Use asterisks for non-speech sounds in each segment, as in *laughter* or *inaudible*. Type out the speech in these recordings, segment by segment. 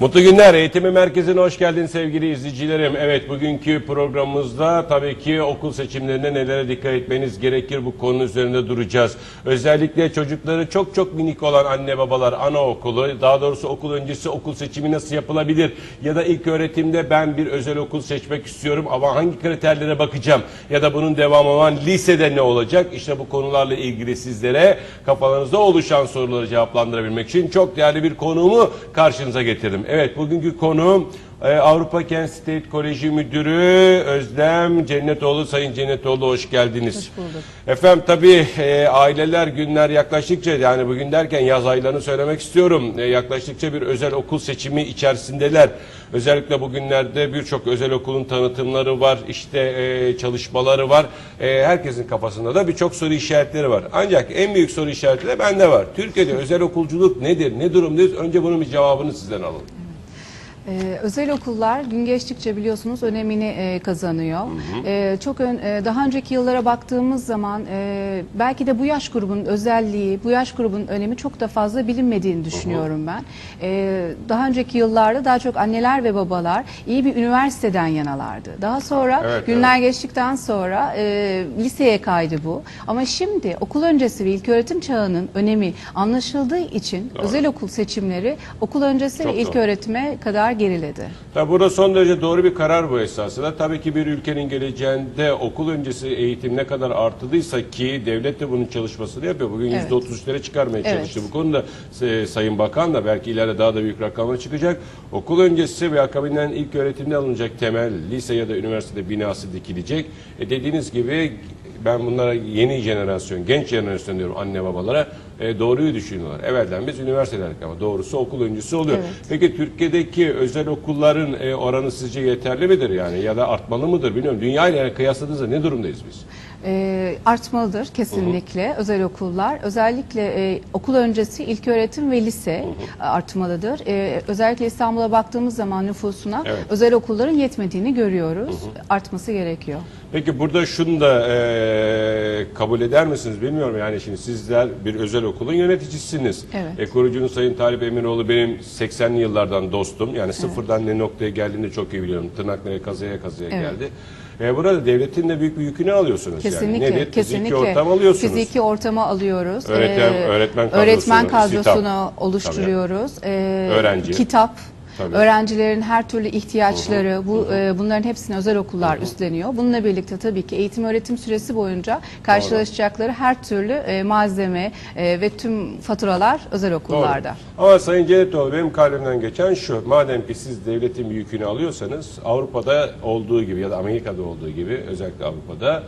Mutlu günler. Eğitimi Merkezi'ne hoş geldin sevgili izleyicilerim. Evet bugünkü programımızda tabii ki okul seçimlerinde nelere dikkat etmeniz gerekir bu konu üzerinde duracağız. Özellikle çocukları çok çok minik olan anne babalar anaokulu daha doğrusu okul öncesi okul seçimi nasıl yapılabilir? Ya da ilk öğretimde ben bir özel okul seçmek istiyorum ama hangi kriterlere bakacağım? Ya da bunun devamı olan lisede ne olacak? İşte bu konularla ilgili sizlere kafalarınızda oluşan soruları cevaplandırabilmek için çok değerli bir konuğumu karşınıza getirdim. Evet bugünkü konuğum e, Avrupa Kent State Koleji Müdürü Özlem Cennetoğlu. Sayın Cennetoğlu hoş geldiniz. Hoş bulduk. Efendim tabii e, aileler günler yaklaştıkça yani bugün derken yaz aylarını söylemek istiyorum. E, yaklaştıkça bir özel okul seçimi içerisindeler. Özellikle bugünlerde birçok özel okulun tanıtımları var, işte e, çalışmaları var. E, herkesin kafasında da birçok soru işaretleri var. Ancak en büyük soru işareti de bende var. Türkiye'de özel okulculuk nedir, ne durumdayız? Önce bunun bir cevabını sizden alalım. Ee, özel okullar gün geçtikçe biliyorsunuz önemini e, kazanıyor. Ee, çok ön- e, daha önceki yıllara baktığımız zaman e, belki de bu yaş grubunun özelliği, bu yaş grubunun önemi çok da fazla bilinmediğini düşünüyorum ben. Ee, daha önceki yıllarda daha çok anneler ve babalar iyi bir üniversiteden yanalardı. Daha sonra Evet, günler geçtikten sonra e, liseye kaydı bu. Ama şimdi okul öncesi ve ilköğretim çağının önemi anlaşıldığı için özel okul seçimleri okul öncesi Çok ve ilk doğru. öğretime kadar geriledi. Tabi burada son derece doğru bir karar bu esasında. Tabii ki bir ülkenin geleceğinde okul öncesi eğitim ne kadar artıdıysa ki devlet de bunun çalışmasını yapıyor. Bugün Evet. %33'lere çıkarmaya Evet. çalıştı. Bu konuda e, Sayın Bakan da belki ileride daha da büyük rakamlar çıkacak. Okul öncesi ve akabinden ilk öğretimde alınacak temel lise ya da üniversitede binası dikilecek. E dediğiniz gibi ben bunlara yeni jenerasyon, genç jenerasyon diyorum anne babalara e, doğruyu düşünüyorlar. Evvelden biz üniversitelerdik ama doğrusu okul öncesi oluyor. Evet. Peki Türkiye'deki özel okulların e, oranı sizce yeterli midir yani ya da artmalı mıdır bilmiyorum. Dünya ile kıyasladığınızda ne durumdayız biz? Ee, artmalıdır kesinlikle özel okullar. Özellikle e, okul öncesi ilköğretim ve lise artmalıdır. Ee, özellikle İstanbul'a baktığımız zaman nüfusuna Evet. özel okulların yetmediğini görüyoruz. Artması gerekiyor. Peki burada şunu da e, kabul eder misiniz bilmiyorum yani şimdi sizler bir özel okulun yöneticisiniz. Evet. E, kurucunuz Sayın Talip Emiroğlu benim 80'li yıllardan dostum. Yani sıfırdan ne noktaya geldiğini çok iyi biliyorum. Tırnaklara kazıya kazıya Evet. geldi. E, burada devletin de büyük bir yükünü alıyorsunuz Kesinlikle, yani. Nedir? kesinlikle. Fiziki ortam alıyorsunuz. Fiziki ortamı alıyoruz. Öğretmen- Ee, öğretmen kadrosunu, öğretmen kadrosunu oluşturuyoruz. Ee, Öğrenci. Kitap. Tabii. Öğrencilerin her türlü ihtiyaçları, bu e, bunların hepsini özel okullar üstleniyor. Bununla birlikte tabii ki eğitim öğretim süresi boyunca karşılaşacakları her türlü e, malzeme e, ve tüm faturalar özel okullarda. Doğru. Ama Sayın Cennetoğlu benim kalbimden geçen şu. Madem ki siz devletin bir yükünü alıyorsanız Avrupa'da olduğu gibi ya da Amerika'da olduğu gibi özellikle Avrupa'da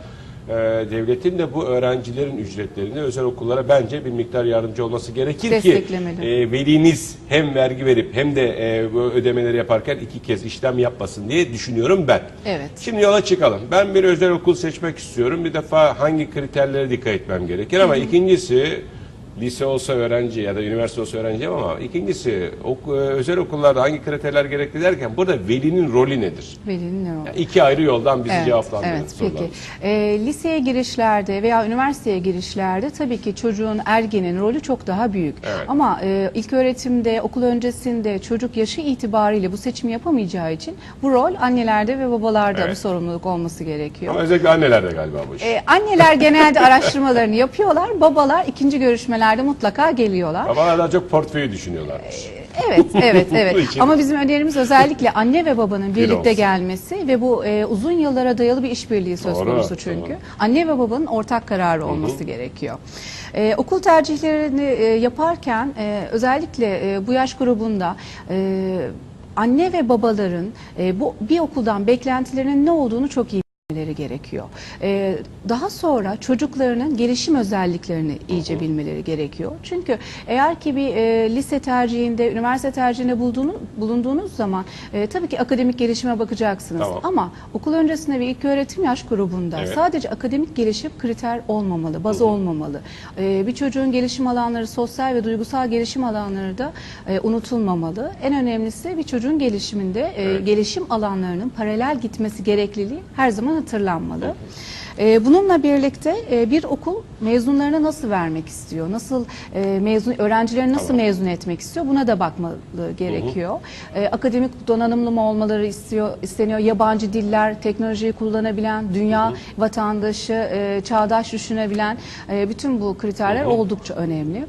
e, devletin de bu öğrencilerin ücretlerini özel okullara bence bir miktar yardımcı olması gerekir ki e, veliniz hem vergi verip hem de e, bu ödemeleri yaparken iki kez işlem yapmasın diye düşünüyorum ben. Evet. Şimdi yola çıkalım. Ben bir özel okul seçmek istiyorum. Bir defa hangi kriterlere dikkat etmem gerekir ama ikincisi lise olsa öğrenci ya da üniversite olsa öğrenci ama ikincisi ok- özel okullarda hangi kriterler gerekli derken burada velinin rolü nedir? Velinin ne rol? Yani iki ayrı yoldan bizi Evet, cevaplandırın. Evet, peki. Ee, liseye girişlerde veya üniversiteye girişlerde tabii ki çocuğun ergenin rolü çok daha büyük. Evet. Ama e, ilk öğretimde, okul öncesinde çocuk yaşı itibariyle bu seçimi yapamayacağı için bu rol annelerde ve babalarda Evet. bu sorumluluk olması gerekiyor. Ama özellikle annelerde galiba bu iş. Ee, anneler genelde araştırmalarını yapıyorlar, babalar ikinci görüşmelerde mutlaka geliyorlar. Babalar daha çok portföyü düşünüyorlarmış. Evet, *laughs* evet, evet. İçin- Ama bizim önerimiz özellikle anne ve babanın birlikte olsun. gelmesi ve bu e, uzun yıllara dayalı bir işbirliği söz Doğru, konusu çünkü. doğru. Anne ve babanın ortak kararı olması gerekiyor. E, okul tercihlerini e, yaparken e, özellikle e, bu yaş grubunda e, anne ve babaların e, bu bir okuldan beklentilerinin ne olduğunu çok iyi bilmeleri gerekiyor. Ee, daha sonra çocuklarının gelişim özelliklerini iyice bilmeleri gerekiyor. Çünkü eğer ki bir e, lise tercihinde, üniversite tercihinde bulduğunuz, bulunduğunuz zaman e, tabii ki akademik gelişime bakacaksınız. Tamam. Ama okul öncesinde ve ilk öğretim yaş grubunda Evet. sadece akademik gelişim kriter olmamalı, baz olmamalı. Ee, bir çocuğun gelişim alanları, sosyal ve duygusal gelişim alanları da e, unutulmamalı. En önemlisi bir çocuğun gelişiminde e, Evet. gelişim alanlarının paralel gitmesi gerekliliği her zaman hatırlanmalı. E, bununla birlikte e, bir okul mezunlarına nasıl vermek istiyor? Nasıl e, mezun öğrencilerini nasıl Tamam. mezun etmek istiyor? Buna da bakmalı gerekiyor. E, akademik donanımlı mı olmaları istiyor isteniyor? Yabancı diller, teknolojiyi kullanabilen, dünya vatandaşı, e, çağdaş düşünebilen e, bütün bu kriterler Hı hı. oldukça önemli.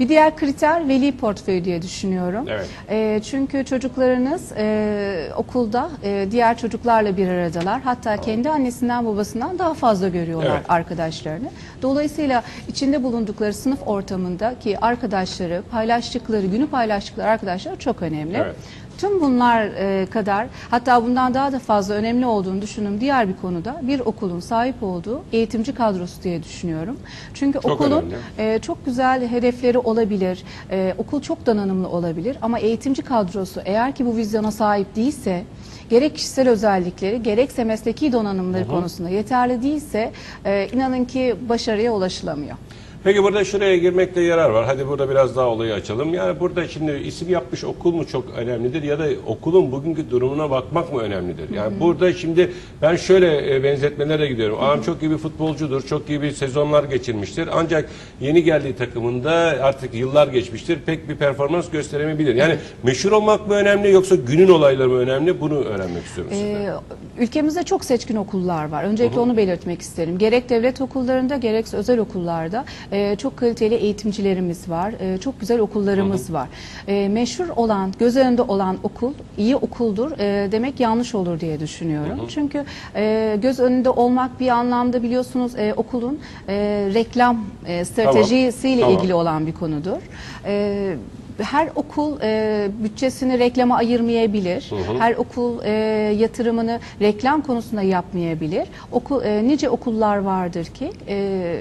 Bir diğer kriter veli portföyü diye düşünüyorum. Evet. E, çünkü çocuklarınız e, okulda e, diğer çocuklarla bir aradalar. Hatta kendi annesinden babasından daha fazla görüyorlar Evet. arkadaşlarını. Dolayısıyla içinde bulundukları sınıf ortamındaki arkadaşları, paylaştıkları, günü paylaştıkları arkadaşlar çok önemli. Evet. Tüm bunlar e, kadar hatta bundan daha da fazla önemli olduğunu düşündüğüm diğer bir konuda bir okulun sahip olduğu eğitimci kadrosu diye düşünüyorum. Çünkü Çok okulun önemli. e, çok güzel hedefleri olabilir, e, okul çok donanımlı olabilir ama eğitimci kadrosu eğer ki bu vizyona sahip değilse gerek kişisel özellikleri gerekse mesleki donanımları konusunda yeterli değilse e, inanın ki başarıya ulaşılamıyor. Peki burada şuraya girmekte yarar var. Hadi burada biraz daha olayı açalım. Yani burada şimdi isim yapmış okul mu çok önemlidir ya da okulun bugünkü durumuna bakmak mı önemlidir? Yani burada şimdi ben şöyle e, benzetmelere gidiyorum. Ağam çok iyi bir futbolcudur, çok iyi bir sezonlar geçirmiştir. Ancak yeni geldiği takımında artık yıllar geçmiştir. Pek bir performans gösteremeyebilir. Yani meşhur olmak mı önemli yoksa günün olayları mı önemli? Bunu öğrenmek istiyorum sizden. Ee, ülkemizde çok seçkin okullar var. Öncelikle onu belirtmek isterim. Gerek devlet okullarında gerekse özel okullarda e, çok kaliteli eğitimcilerimiz var. E, çok güzel okullarımız var. E, meşhur olan, göz önünde olan okul iyi okuldur e, demek yanlış olur diye düşünüyorum. Çünkü e, göz önünde olmak bir anlamda biliyorsunuz e, okulun e, reklam e, stratejisiyle Tamam. ilgili olan bir konudur. E, her okul e, bütçesini reklama ayırmayabilir. Her okul e, yatırımını reklam konusunda yapmayabilir. Okul e, nice okullar vardır ki e,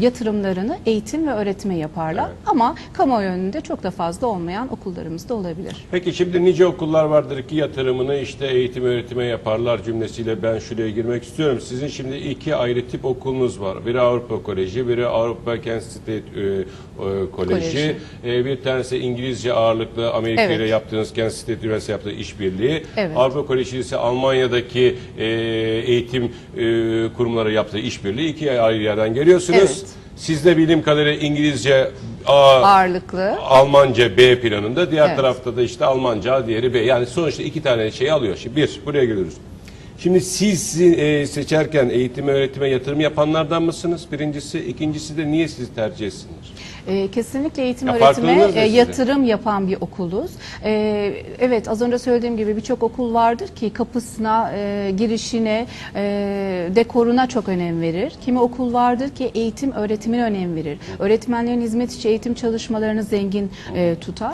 yatırımlarını eğitim ve öğretime yaparlar. Evet. Ama kamuoyu önünde çok da fazla olmayan okullarımız da olabilir. Peki şimdi nice okullar vardır ki yatırımını işte eğitim öğretime yaparlar cümlesiyle ben şuraya girmek istiyorum. Sizin şimdi iki ayrı tip okulunuz var. Biri Avrupa Koleji, biri Avrupa Kent State e, e, Koleji. Koleji. E, bir tanesi İngilizce ağırlıklı Amerika Evet. ile yaptığınız Kent State Üniversitesi yaptığı işbirliği. Evet. Avrupa Koleji ise Almanya'daki e, eğitim e, kurumları yaptığı işbirliği. iki ayrı yerden geliyorsunuz. Evet. Sizde bildiğim kadarıyla İngilizce A, Ağırlıklı. Almanca B planında, diğer Evet. tarafta da işte Almanca, diğeri B. Yani sonuçta iki tane şey alıyor. Şimdi bir, buraya geliyoruz. Şimdi siz e, seçerken eğitime, öğretime yatırım yapanlardan mısınız? Birincisi. ikincisi de niye sizi tercih etsinler? E, kesinlikle eğitim Ya öğretime e, yatırım yapan bir okuluz. E, evet az önce söylediğim gibi birçok okul vardır ki kapısına, e, girişine, e, dekoruna çok önem verir. Kimi okul vardır ki eğitim öğretimine önem verir. Öğretmenlerin hizmet içi eğitim çalışmalarını zengin e, tutar.